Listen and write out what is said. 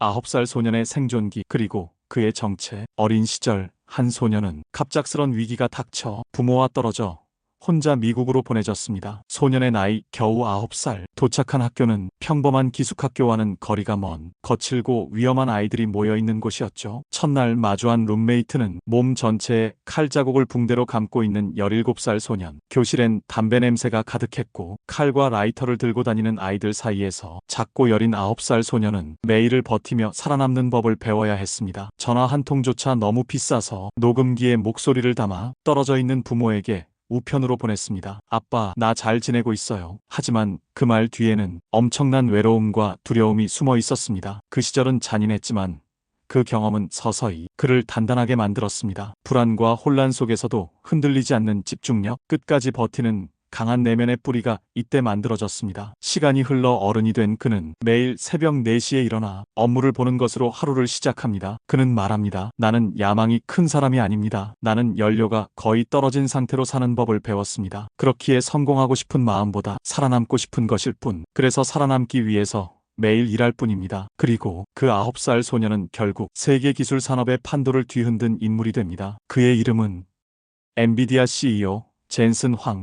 9살 소년의 생존기 그리고 그의 정체. 어린 시절 한 소년은 갑작스런 위기가 닥쳐 부모와 떨어져 혼자 미국으로 보내졌습니다. 소년의 나이 겨우 9살. 도착한 학교는 평범한 기숙학교와는 거리가 먼 거칠고 위험한 아이들이 모여 있는 곳이었죠. 첫날 마주한 룸메이트는 몸 전체에 칼 자국을 붕대로 감고 있는 17살 소년. 교실엔 담배 냄새가 가득했고 칼과 라이터를 들고 다니는 아이들 사이에서 작고 여린 9살 소년은 매일을 버티며 살아남는 법을 배워야 했습니다. 전화 한 통조차 너무 비싸서 녹음기에 목소리를 담아 떨어져 있는 부모에게 우편으로 보냈습니다. 아빠, 나 잘 지내고 있어요. 하지만 그 말 뒤에는 엄청난 외로움과 두려움이 숨어 있었습니다. 그 시절은 잔인했지만 그 경험은 서서히 그를 단단하게 만들었습니다. 불안과 혼란 속에서도 흔들리지 않는 집중력, 끝까지 버티는 강한 내면의 뿌리가 이때 만들어졌습니다. 시간이 흘러 어른이 된 그는 매일 새벽 4시에 일어나 업무를 보는 것으로 하루를 시작합니다. 그는 말합니다. 나는 야망이 큰 사람이 아닙니다. 나는 연료가 거의 떨어진 상태로 사는 법을 배웠습니다. 그렇기에 성공하고 싶은 마음보다 살아남고 싶은 것일 뿐. 그래서 살아남기 위해서 매일 일할 뿐입니다. 그리고 그 9살 소녀는 결국 세계 기술 산업의 판도를 뒤흔든 인물이 됩니다. 그의 이름은 엔비디아 CEO 젠슨 황.